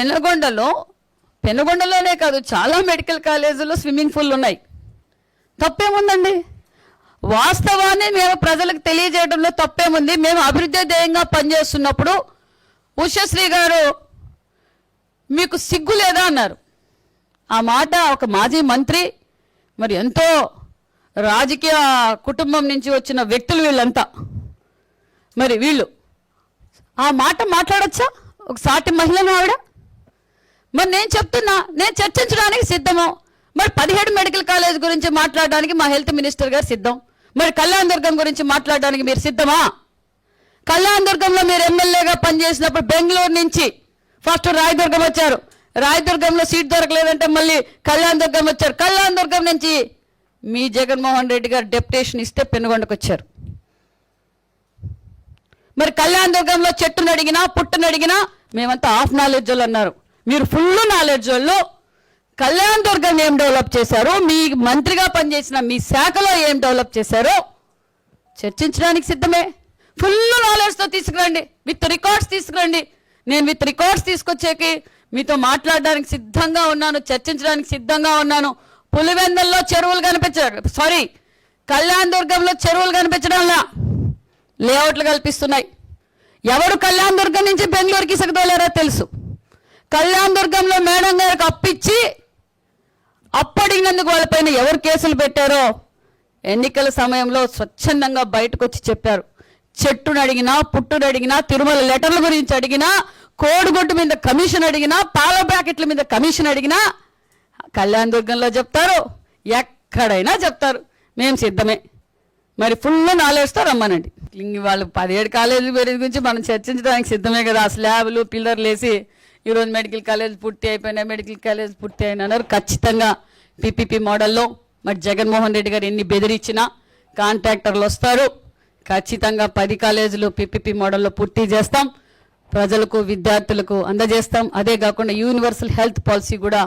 పెనగొండలో పెనగొండలోనే కాదు చాలా మెడికల్ కాలేజీలో స్విమ్మింగ్ పూల్ ఉన్నాయి. తప్పేముందండి? వాస్తవాన్ని మేము ప్రజలకు తెలియజేయడంలో తప్పేముంది? మేము అభివృద్ధి ధ్యేయంగా పనిచేస్తున్నప్పుడు ఉషశ్రీ గారు మీకు సిగ్గు లేదా అన్నారు. ఆ మాట ఒక మాజీ మంత్రి మరి ఎంతో రాజకీయ కుటుంబం నుంచి వచ్చిన వ్యక్తులు వీళ్ళంతా. మరి వీళ్ళు ఆ మాట మాట్లాడచ్చా? ఒక సాటి మహిళను ఆవిడ? మరి నేను చెప్తున్నా నేను చర్చించడానికి సిద్ధము. మరి పదిహేడు మెడికల్ కాలేజ్ గురించి మాట్లాడడానికి మా హెల్త్ మినిస్టర్ గారు సిద్ధం. మరి కళ్యాణ్ దుర్గం గురించి మాట్లాడడానికి మీరు సిద్ధమా? కళ్యాణ్ దుర్గంలో మీరు ఎమ్మెల్యేగా పనిచేసినప్పుడు బెంగళూరు నుంచి ఫస్ట్ రాయదుర్గం వచ్చారు. రాయదుర్గంలో సీట్ దొరకలేదంటే మళ్ళీ కళ్యాణ్ దుర్గం వచ్చారు. కళ్యాణ్ దుర్గం నుంచి మీ జగన్మోహన్ రెడ్డి గారు డెప్యుటేషన్ ఇస్తే పెనుగొండకు వచ్చారు. మరి కళ్యాణ్ దుర్గంలో చెట్టును అడిగినా పుట్టును అడిగినా మేమంతా హాఫ్ నాలెడ్జ్ వాళ్ళు అన్నారు. మీరు ఫుల్ నాలెడ్జ్ వాళ్ళు. కళ్యాణ్ దుర్గం ఏం డెవలప్ చేశారు? మీ మంత్రిగా పనిచేసిన మీ శాఖలో ఏం డెవలప్ చేశారో? చర్చించడానికి సిద్ధమే. ఫుల్ నాలెడ్జ్తో తీసుకురండి. విత్ రికార్డ్స్ తీసుకురండి. నేను విత్ రికార్డ్స్ తీసుకొచ్చేకి మీతో మాట్లాడడానికి సిద్ధంగా ఉన్నాను చర్చించడానికి సిద్ధంగా ఉన్నాను. పులివెందల్లో చెరువులు కనిపించారు. సారీ కళ్యాణ్ దుర్గంలో చెరువులు కనిపించడంలా లేఅవుట్లు కల్పిస్తున్నాయి. ఎవరు కళ్యాణ్ దుర్గం నుంచి బెంగళూరుకి ఇసుకదోలేరో తెలుసు. కళ్యాణ్ దుర్గంలో మేడం గారికి అప్పిచ్చి అప్పడిగినందుకు వాళ్ళపైన ఎవరు కేసులు పెట్టారో ఎన్నికల సమయంలో స్వచ్ఛందంగా బయటకు వచ్చి చెప్పారు. చెట్టును అడిగినా పుట్టును అడిగినా తిరుమల లెటర్ల గురించి అడిగినా కోడిగుడ్డు మీద కమిషన్ అడిగినా పాల ప్యాకెట్ల మీద కమిషన్ అడిగినా కళ్యాణ్ దుర్గంలో చెప్తారు ఎక్కడైనా చెప్తారు. మేము సిద్ధమే. మరి ఫుల్ నాలెడ్జ్తో రమ్మనండి. ఇంక వాళ్ళు పదిహేడు కాలేజీల గురించి మనం చర్చించడానికి సిద్ధమే కదా. ఆ స్లాబ్లు పిల్లర్లు వేసి ఈరోజు మెడికల్ కాలేజ్ పూర్తి అయిపోయినా మెడికల్ కాలేజ్ పూర్తి అయినా అన్నారు. ఖచ్చితంగా పీపీపీ మోడల్లో మరి జగన్మోహన్ రెడ్డి గారు ఎన్ని బెదిరించినా కాంట్రాక్టర్లు వస్తారు. ఖచ్చితంగా పది కాలేజీలు పీపీపీ మోడల్లో పూర్తి చేస్తాం. ప్రజలకు విద్యార్థులకు అందజేస్తాం. అదే కాకుండా యూనివర్సల్ హెల్త్ పాలసీ కూడా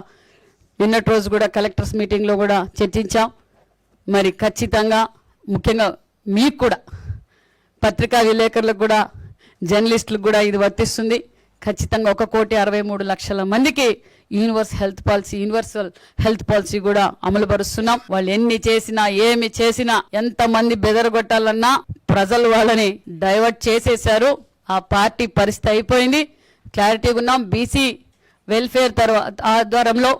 నిన్నటి రోజు కూడా కలెక్టర్స్ మీటింగ్లో కూడా చర్చించాం. మరి ఖచ్చితంగా ముఖ్యంగా మీకు కూడా పత్రికా విలేకరులకు కూడా జర్నలిస్టులకు కూడా ఇది వర్తిస్తుంది. ఖచ్చితంగా ఒక కోటి అరవై మూడు లక్షల మందికి universe health policy universal health policy కూడా అమలు పరుస్తున్నాం. వాళ్ళు ఎన్ని చేసినా ఏమి చేసినా ఎంత మంది బెదరగొట్టాలన్నా ప్రజలు వాళ్ళని డైవర్ట్ చేసేశారు. ఆ పార్టీ పరిస్థితి అయిపోయింది. క్లారిటీగా ఉన్నాం బీసీ వెల్ఫేర్ తర్వాత ఆధ్వర్యంలో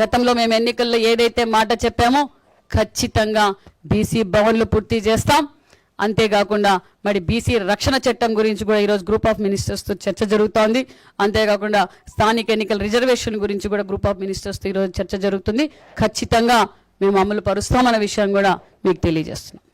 గతంలో మేము ఎన్నికల్లో ఏదైతే మాట చెప్పామో ఖచ్చితంగా బీసీ భవన్లు పూర్తి చేస్తాం. అంతేకాకుండా మరి బీసీ రక్షణ చట్టం గురించి కూడా ఈరోజు గ్రూప్ ఆఫ్ మినిస్టర్స్తో చర్చ జరుగుతోంది. అంతేకాకుండా స్థానిక ఎన్నికల రిజర్వేషన్ గురించి కూడా గ్రూప్ ఆఫ్ మినిస్టర్స్తో ఈరోజు చర్చ జరుగుతుంది. ఖచ్చితంగా మేము అమలు పరుస్తామన్న విషయం కూడా మీకు తెలియజేస్తున్నాం.